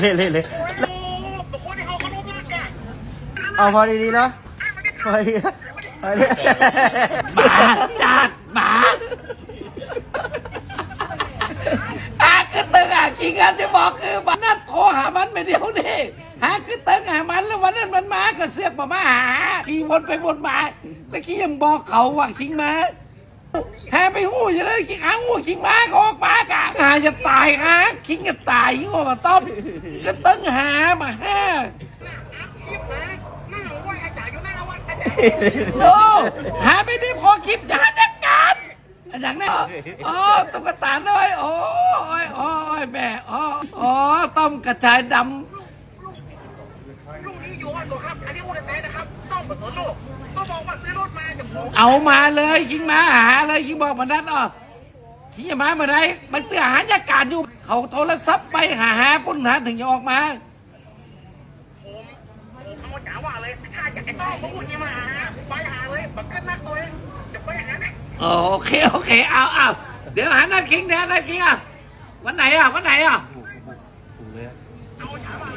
เลยเลยเลยโอ้บุคคลที่เขาคารพรักแกเอาพอดีเนาะพอดีพอดีหมาจัดหมาอาคือตึงอะคิงอันที่บอกคือมันนัดโทรหามันไม่เดียวนี่หาคือตึงหามันแล้ววันนั้นมันมาก็เสือกมามาหาขี่วนไปวนมาแล้วคิงยังบอกเขาว่าคิงมา หาไปหู้จะได้คิงหาหู้คิงมาก็ออกมากะหาจะตายฮะคิงจะตายยิ่งกว่ามาต้มก็ตึงหามาหาคลิปนะหน้าไหวอาจารย์อยู่หน้าวัดอาจารย์โอ้หาไม่ได้พอคลิปอย่าจัดการอย่างนั้นอ๋อตุ๊กตาด้วยโอ้ยโอ้ยแม่อ๋ออ๋อต้มกระชายดลู เอามาเลยยิงมาหาเลยยิงบอกมันนัดอ๋อยิงมาเมื่อไรมันเตือหายากาศอยู่ เขาโทรศัพท์ไปหาหาปุ่นหาถึงจะออกมาผมผมเอาจ๋าว่าเลยถ้าอยากไอ้ต้องมาพูดยี่มาหาไปหาเลยบักเกินนักตัวเองจะไปอย่างนั้นนะโอเคโอเคเอาเอาเดี๋ยวหานัดคิงเดี๋ยวหานัดคิงอะวันไหนอะวันไหนอะเอาจ๋าว่า